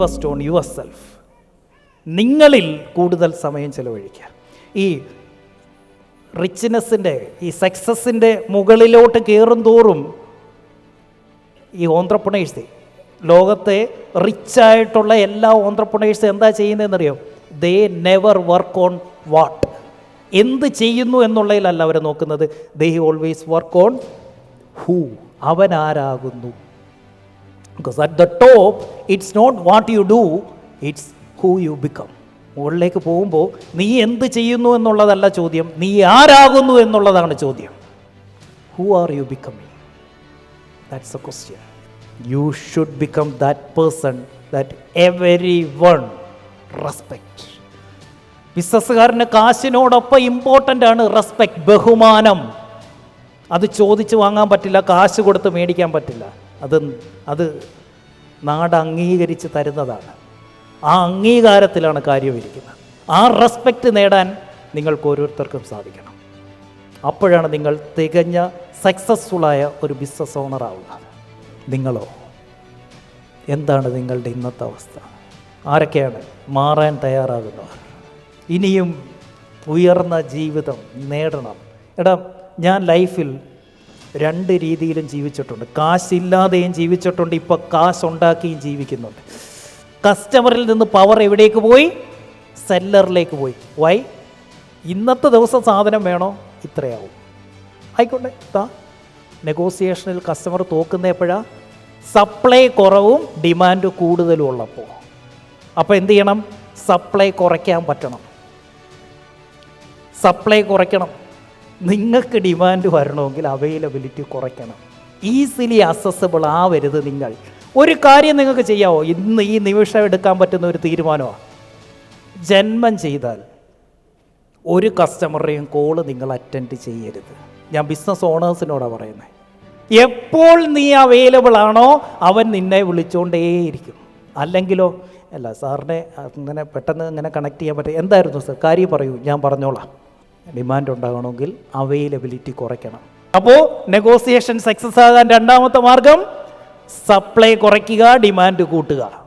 Invest on your self. നിങ്ങളിൽ കൂടുതൽ സമയം ചെലവഴിക്കുക. ഈ റിച്ച്നെസ്സിന്റെ ഈ സക്സസിന്റെ മുകളിലോട്ട് കയറും തോറും ഈ ഓന്ത്രപ്രണേഴ്സ് ലോകത്തെ റിച്ചായിട്ടുള്ള എല്ലാ ഓന്ത്രപ്രണേഴ്സ് എന്താ ചെയ്യുന്നതെന്നറിയോ? They never work on what എന്ത് ചെയ്യുന്നു എന്നുള്ളതിലല്ല അവർ നോക്കുന്നത്. They always work on who അവൻ ആരാകുന്നു because at the top it's not what you do it's who you become മുകളിലേക്ക് പോകുമ്പോൾ നീ എന്ത് ചെയ്യുന്നു എന്നുള്ളതല്ല ചോദ്യം. നീ ആരാകുന്നു എന്നുള്ളതാണ് ചോദ്യം. Who are you becoming a question you should become that person that everyone respect ബിസിനസ്സുകാരന് കാശിനോടൊപ്പം ഇമ്പോർട്ടന്റ് ആണ് റെസ്പെക്റ്റ് ബഹുമാനം. അത് ചോദിച്ച് വാങ്ങാൻ പറ്റില്ല കാശ് കൊടുത്ത് മേടിക്കാൻ പറ്റില്ല. അത് അത് നാട് അംഗീകരിച്ച് തരുന്നതാണ്. ആ അംഗീകാരത്തിലാണ് കാര്യം ഇരിക്കുന്നത്. ആ റെസ്പെക്റ്റ് നേടാൻ നിങ്ങൾക്ക് ഓരോരുത്തർക്കും സാധിക്കണം. അപ്പോഴാണ് നിങ്ങൾ തികഞ്ഞ സക്സസ്ഫുള്ളായ ഒരു ബിസിനസ് ഓണർ ആവുക നിങ്ങളോ? എന്താണ് നിങ്ങളുടെ ഇന്നത്തെ അവസ്ഥ? ആരൊക്കെയാണ് മാറാൻ തയ്യാറാകുന്നവർ? ഇനിയും ഉയർന്ന ജീവിതം നേടണം. എടാ ഞാൻ ലൈഫിൽ രണ്ട് രീതിയിലും ജീവിച്ചിട്ടുണ്ട്. കാശില്ലാതെയും ജീവിച്ചിട്ടുണ്ട്. ഇപ്പോൾ കാശ് ഉണ്ടാക്കിയും ജീവിക്കുന്നുണ്ട്. കസ്റ്റമറിൽ നിന്ന് പവർ എവിടേക്ക് പോയി? സെല്ലറിലേക്ക് പോയി. വൈ ഇന്നത്തെ ദിവസം സാധനം വേണോ? ഇത്രയാവും. ആയിക്കോട്ടെ. താ നെഗോസിയേഷനിൽ കസ്റ്റമർ തോക്കുന്ന സപ്ലൈ കുറവും ഡിമാൻഡ് കൂടുതലും ഉള്ളപ്പോൾ അപ്പോൾ എന്ത് ചെയ്യണം? സപ്ലൈ കുറയ്ക്കാൻ പറ്റണം. സപ്ലൈ കുറയ്ക്കണം. നിങ്ങൾക്ക് ഡിമാൻഡ് വരണമെങ്കിൽ അവൈലബിലിറ്റി കുറയ്ക്കണം. ഈസിലി അസസബിൾ ആവരുത് നിങ്ങൾ. ഒരു കാര്യം നിങ്ങൾക്ക് ചെയ്യാമോ ഇന്ന് ഈ നിമിഷം എടുക്കാൻ പറ്റുന്ന ഒരു തീരുമാനമാണ് ജന്മം ചെയ്താൽ ഒരു കസ്റ്റമറുടെയും കോൾ നിങ്ങൾ അറ്റൻഡ് ചെയ്യരുത്. ഞാൻ ബിസിനസ് ഓണേഴ്സിനോടാണ് പറയുന്നത് എപ്പോൾ നീ അവൈലബിൾ ആണോ അവൻ നിന്നെ വിളിച്ചുകൊണ്ടേയിരിക്കും അല്ലെങ്കിലോ അല്ല സാറിനെ അങ്ങനെ പെട്ടെന്ന് ഇങ്ങനെ കണക്ട് ചെയ്യാൻ പറ്റും എന്തായിരുന്നു സർ കാര്യം പറയൂ ഞാൻ പറഞ്ഞോളാം. ഡിമാൻഡ് ഉണ്ടാകണമെങ്കിൽ അവൈലബിലിറ്റി കുറയ്ക്കണം. അപ്പോൾ നെഗോസിയേഷൻ സക്സസ് ആകാൻ രണ്ടാമത്തെ മാർഗം സപ്ലൈ കുറയ്ക്കുക ഡിമാൻഡ് കൂട്ടുക.